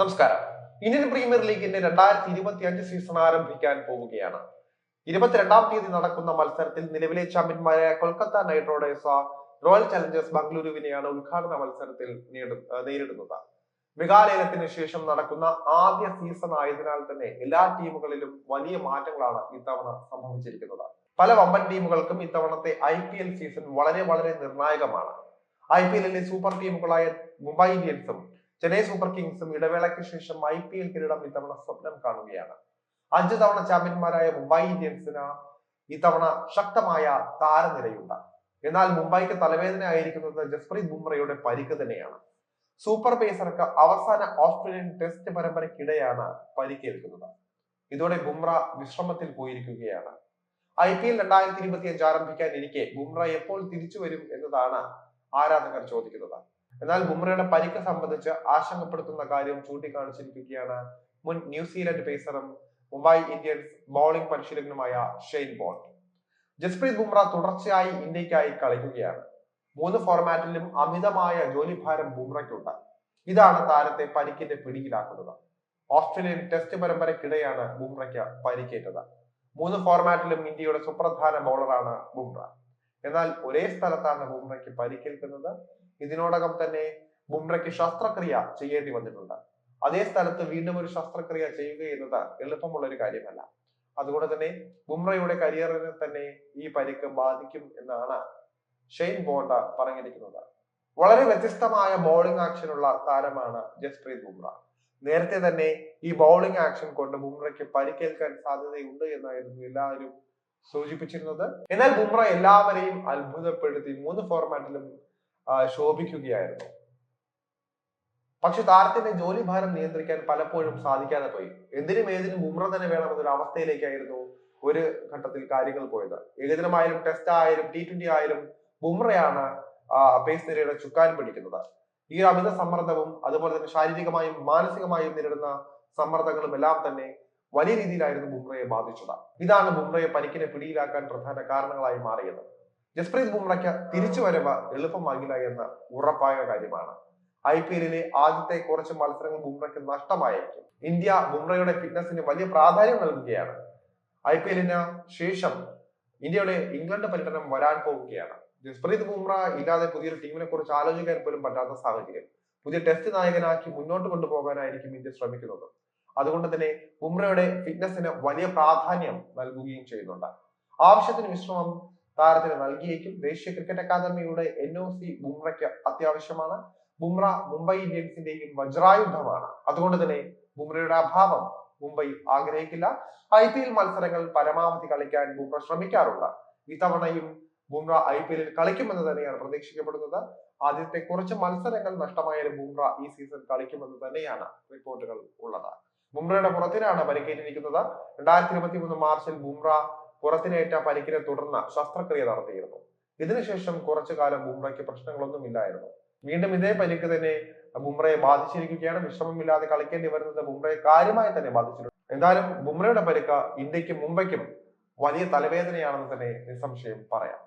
നമസ്കാരം. Indian premier ലീഗിന്റെ രണ്ടായിരത്തി ഇരുപത്തി അഞ്ച് സീസൺ ആരംഭിക്കാൻ പോവുകയാണ്. ഇരുപത്തിരണ്ടാം തീയതി നടക്കുന്ന മത്സരത്തിൽ നിലവിലെ ചാമ്പ്യന്മാരായ Kolkata Knight Riders Royal Challengers ബംഗളൂരുവിനെയാണ് ഉദ്ഘാടന മത്സരത്തിൽ നേരിടുന്നത്. മെഗാലയനത്തിന് ശേഷം നടക്കുന്ന ആദ്യ സീസൺ ആയതിനാൽ തന്നെ എല്ലാ ടീമുകളിലും വലിയ മാറ്റങ്ങളാണ് ഇത്തവണ സംഭവിച്ചിരിക്കുന്നത്. പല വമ്പൻ ടീമുകൾക്കും ഇത്തവണത്തെ ഐ പി എൽ സീസൺ വളരെ വളരെ നിർണായകമാണ്. ഐ പി എല്ലിലെ സൂപ്പർ ടീമുകളായ മുംബൈ ഇന്ത്യൻസും ചെന്നൈ സൂപ്പർ കിങ്സും ഇടവേളയ്ക്ക് ശേഷം ഐ പി എൽ കിരീടം ഇത്തവണ സ്വപ്നം കാണുകയാണ്. അഞ്ചു തവണ ചാമ്പ്യന്മാരായ മുംബൈ ഇന്ത്യൻസിന് ഇത്തവണ ശക്തമായ താരനിരയുണ്ട്. എന്നാൽ മുംബൈക്ക് തലവേദന ആയിരിക്കുന്നത് ജസ്പ്രീത് ബുംറയുടെ പരിക്ക് തന്നെയാണ്. സൂപ്പർ പേസർക്ക് അവസാന ഓസ്ട്രേലിയൻ ടെസ്റ്റ് പരമ്പരയ്ക്കിടെയാണ് പരിക്കേൽക്കുന്നത്. ഇതോടെ ബുംറ വിശ്രമത്തിൽ പോയിരിക്കുകയാണ്. ഐ പി എൽ രണ്ടായിരത്തി ഇരുപത്തി അഞ്ച് ആരംഭിക്കാൻ ഇരിക്കെ ബുംറ എപ്പോൾ തിരിച്ചു വരും എന്നതാണ് ആരാധകർ ചോദിക്കുന്നത്. എന്നാൽ ബുംറയുടെ പരിക്ക് സംബന്ധിച്ച് ആശങ്കപ്പെടുത്തുന്ന കാര്യം ചൂണ്ടിക്കാണിച്ചിരിക്കുകയാണ് മുൻ ന്യൂസിലൻഡ് പേസറും മുംബൈ ഇന്ത്യൻസ് ബൗളിംഗ് പരിശീലകനുമായ ഷെയ്ൻ ബോൾട്ട് ജസ്പ്രീത് ബുംറ തുടർച്ചയായി ഇന്ത്യക്കായി കളിക്കുകയാണ്. മൂന്ന് ഫോർമാറ്റിലും അമിതമായ ജോലിഭാരം ബുംറയ്ക്കുണ്ട്. ഇതാണ് താരത്തെ പരിക്കിന്റെ പിടിയിലാക്കുന്നത്. ഓസ്ട്രേലിയൻ ടെസ്റ്റ് പരമ്പരയ്ക്കിടെയാണ് ബുംറയ്ക്ക് പരിക്കേറ്റത്. മൂന്ന് ഫോർമാറ്റിലും ഇന്ത്യയുടെ സുപ്രധാന ബൗളറാണ് ബുംറ. എന്നാൽ ഒരേ സ്ഥലത്താണ് ബുംറയ്ക്ക് പരിക്കേൽക്കുന്നത്. ഇതിനോടകം തന്നെ ബുംറയ്ക്ക് ശസ്ത്രക്രിയ ചെയ്യേണ്ടി വന്നിട്ടുണ്ട്. അതേ സ്ഥലത്ത് വീണ്ടും ഒരു ശസ്ത്രക്രിയ ചെയ്യുക എന്നത് എളുപ്പമുള്ള ഒരു കാര്യമല്ല. അതുകൊണ്ട് തന്നെ ബുംറയുടെ കരിയറിനെ തന്നെ ഈ പരിക്ക് ബാധിക്കും എന്നാണ് ഷെയ്ൻ ബോണ്ട പറഞ്ഞിരിക്കുന്നത്. വളരെ വ്യത്യസ്തമായ ബൗളിംഗ് ആക്ഷനുള്ള താരമാണ് ജസ്പ്രീത് ബുംറ. നേരത്തെ തന്നെ ഈ ബൗളിംഗ് ആക്ഷൻ കൊണ്ട് ബുംറയ്ക്ക് പരിക്കേൽക്കാൻ സാധ്യതയുണ്ട് എന്നായിരുന്നു എല്ലാവരും സൂചിപ്പിച്ചിരുന്നത്. എന്നാൽ ബുംറ എല്ലാവരെയും അത്ഭുതപ്പെടുത്തി. മൂന്ന് ഫോർമാറ്റിലും ശോഭിക്കുകയായിരുന്നു. പക്ഷെ താരത്തിന്റെ ജോലി ഭാരം നിയന്ത്രിക്കാൻ പലപ്പോഴും സാധിക്കാതെ പോയി. എന്തിനും ഏതിനും ഉമ്ര തന്നെ വേണമെന്നൊരു അവസ്ഥയിലേക്കായിരുന്നു ഒരു ഘട്ടത്തിൽ കാര്യങ്ങൾ പോയത്. ഏകദിനമായാലും ടെസ്റ്റ് ആയാലും ടി ട്വന്റി ആയാലും ബുംറയാണ് പേസ് നിരയുടെ ചുക്കാൻ പിടിക്കുന്നത്. ഈ അമിത സമ്മർദ്ദവും അതുപോലെ തന്നെ ശാരീരികമായും മാനസികമായും നേരിടുന്ന സമ്മർദ്ദങ്ങളും എല്ലാം തന്നെ വലിയ രീതിയിലായിരുന്നു ബുംറയെ ബാധിച്ചത്. ഇതാണ് ബുംറയെ പരിക്കിനെ പിടിയിലാക്കാൻ പ്രധാന കാരണങ്ങളായി മാറിയത്. ജസ്പ്രീത് ബുംറയ്ക്ക് തിരിച്ചുവരവ് എളുപ്പമാകില്ല എന്ന് ഉറപ്പായ കാര്യമാണ്. ഐ പി എല്ലിലെ ആദ്യത്തെ കുറച്ച് മത്സരങ്ങൾ ബുംറയ്ക്ക് നഷ്ടമായേക്കും. ഇന്ത്യ ബുംറയുടെ ഫിറ്റ്നസിന് വലിയ പ്രാധാന്യം നൽകുകയാണ്. ഐ പി എല്ലിന് ശേഷം ഇന്ത്യയുടെ ഇംഗ്ലണ്ട് പര്യടനം വരാൻ പോവുകയാണ്. ജസ്പ്രീത് ബുംറ ഇല്ലാതെ പുതിയൊരു ടീമിനെ കുറിച്ച് ആലോചിക്കാൻ പോലും പറ്റാത്ത സാഹചര്യം. പുതിയ ടെസ്റ്റ് നായകനാക്കി മുന്നോട്ട് കൊണ്ടുപോകാനായിരിക്കും ഇന്ത്യ ശ്രമിക്കുന്നത്. അതുകൊണ്ട് തന്നെ ബുംറയുടെ ഫിറ്റ്നസിന് വലിയ പ്രാധാന്യം നൽകുകയും ചെയ്യുന്നുണ്ട്. ആവശ്യത്തിന് വിശ്രമം താരത്തിന് നൽകിയേക്കും. ദേശീയ ക്രിക്കറ്റ് അക്കാദമിയുടെ എൻ ഒ സി ബുംറയ്ക്ക് അത്യാവശ്യമാണ്. ബുംറ മുംബൈ ഇന്ത്യൻസിന്റെയും വജ്രായുധമാണ്. അതുകൊണ്ട് തന്നെ ബുംറയുടെ അഭാവം മുംബൈ ആഗ്രഹിക്കില്ല. ഐ പി എൽ മത്സരങ്ങൾ പരമാവധി കളിക്കാൻ ബുംറ ശ്രമിക്കാറുണ്ട്. ഇത്തവണയും ബുംറ ഐ പി എല്ലിൽ കളിക്കുമെന്ന് തന്നെയാണ് പ്രതീക്ഷിക്കപ്പെടുന്നത്. ആദ്യത്തെ കുറച്ച് മത്സരങ്ങൾ നഷ്ടമായാലും ബുംറ ഈ സീസൺ കളിക്കുമെന്ന് തന്നെയാണ് റിപ്പോർട്ടുകൾ ഉള്ളത്. ബുംറയുടെ പുറത്തിനാണ് പരിക്കേറ്റിരിക്കുന്നത്. രണ്ടായിരത്തി ഇരുപത്തി മൂന്ന് മാർച്ചിൽ ബുംറ പുറത്തിനേറ്റ പരിക്കിനെ തുടർന്ന് ശസ്ത്രക്രിയ നടത്തിയിരുന്നു. ഇതിനുശേഷം കുറച്ചു കാലം ബുംറയ്ക്ക് പ്രശ്നങ്ങളൊന്നും ഇല്ലായിരുന്നു വീണ്ടും ഇതേ പരിക്ക് തന്നെ ബുംറയെ ബാധിച്ചിരിക്കുകയാണ്. വിശ്രമമില്ലാതെ കളിക്കേണ്ടി വരുന്നത് ബുംറയെ കാര്യമായി തന്നെ ബാധിച്ചിട്ടുണ്ട്. എന്തായാലും ബുംറയുടെ പരിക്ക് ഇന്ത്യക്കും മുംബൈക്കും വലിയ തലവേദനയാണെന്ന് തന്നെ നിസ്സംശയം പറയാം.